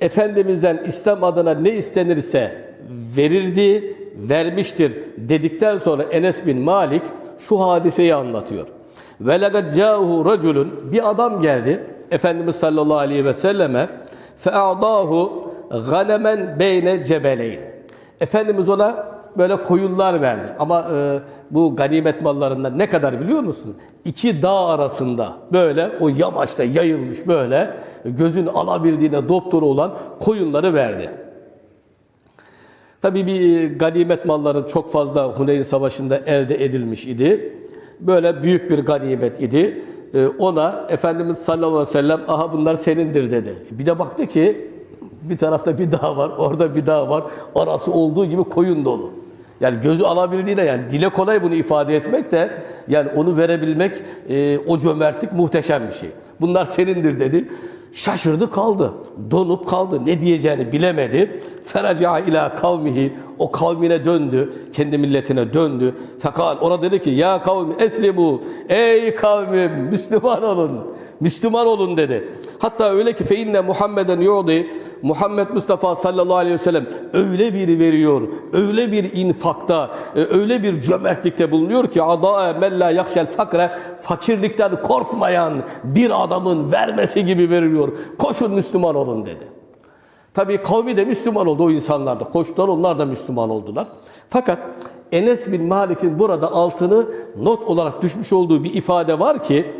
Efendimiz'den İslam adına ne istenirse verirdi, vermiştir dedikten sonra Enes bin Malik şu hadiseyi anlatıyor. Laqad ca'ahu raculun bir adam geldi Efendimiz sallallahu aleyhi ve selleme fe'adahu ganemen beyne cebeleyn. Efendimiz ona böyle koyunlar verdi. Ama e, bu ganimet mallarından ne kadar biliyor musun? İki dağ arasında böyle o yamaçta yayılmış böyle gözün alabildiğine doktoru olan koyunları verdi. Tabii bir ganimet malları çok fazla Huneyn Savaşı'nda elde edilmiş idi. Böyle büyük bir ganimet idi. Ee, Ona Efendimiz sallallahu aleyhi ve sellem aha bunlar senindir dedi. Bir de baktı ki bir tarafta bir dağ var, orada bir dağ var. Arası olduğu gibi koyun dolu. Yani gözü alabildiğine yani dile kolay bunu ifade etmek de yani onu verebilmek e, o cömertlik muhteşem bir şey. Bunlar senindir dedi. Şaşırdı kaldı. Donup kaldı. Ne diyeceğini bilemedi. Feraca ila kavmihi. O kavmine döndü. Kendi milletine döndü. Fakat ona dedi ki ya kavmi eslimu. Ey kavmim Müslüman olun. Müslüman olun dedi. Hatta öyle ki fe inne Muhammeden yurdi Muhammed Mustafa sallallahu aleyhi ve sellem öyle bir veriyor, öyle bir infakta, e, öyle bir cömertlikte bulunuyor ki ada men la yakşel fakre fakirlikten korkmayan bir adamın vermesi gibi veriyor. Koşun Müslüman olun dedi. Tabii kavmi de Müslüman oldu o insanlar da. Koştular onlar da Müslüman oldular. Fakat Enes bin Malik'in burada altını not olarak düşmüş olduğu bir ifade var ki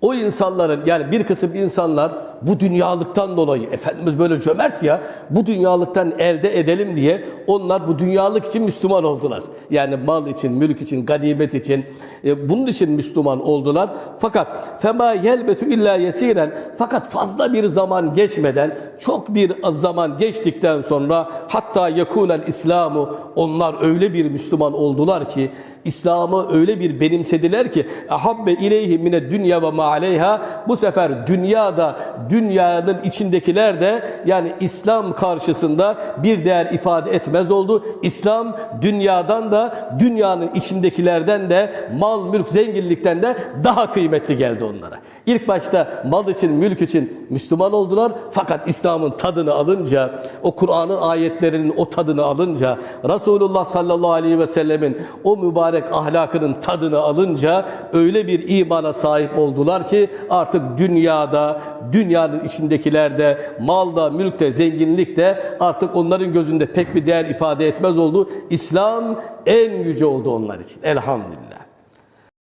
o insanların yani bir kısım insanlar bu dünyalıktan dolayı Efendimiz böyle cömert ya bu dünyalıktan elde edelim diye onlar bu dünyalık için Müslüman oldular. Yani mal için, mülk için, ganimet için e, bunun için Müslüman oldular. Fakat fema yelbetu illa yesiren fakat fazla bir zaman geçmeden çok bir zaman geçtikten sonra hatta yakunen İslam'ı onlar öyle bir Müslüman oldular ki İslam'ı öyle bir benimsediler ki ahabbe ileyhi mine dünya ve ma aleyha bu sefer dünyada dünyanın içindekiler de yani İslam karşısında bir değer ifade etmez oldu. İslam dünyadan da dünyanın içindekilerden de mal, mülk, zenginlikten de daha kıymetli geldi onlara. İlk başta mal için, mülk için Müslüman oldular. Fakat İslam'ın tadını alınca, o Kur'an'ın ayetlerinin o tadını alınca, Resulullah sallallahu aleyhi ve sellemin o mübarek ahlakının tadını alınca öyle bir imana sahip oldular ki artık dünyada, dünyanın içindekilerde, malda, mülkte, zenginlikte artık onların gözünde pek bir değer ifade etmez oldu. İslam en yüce oldu onlar için. Elhamdülillah.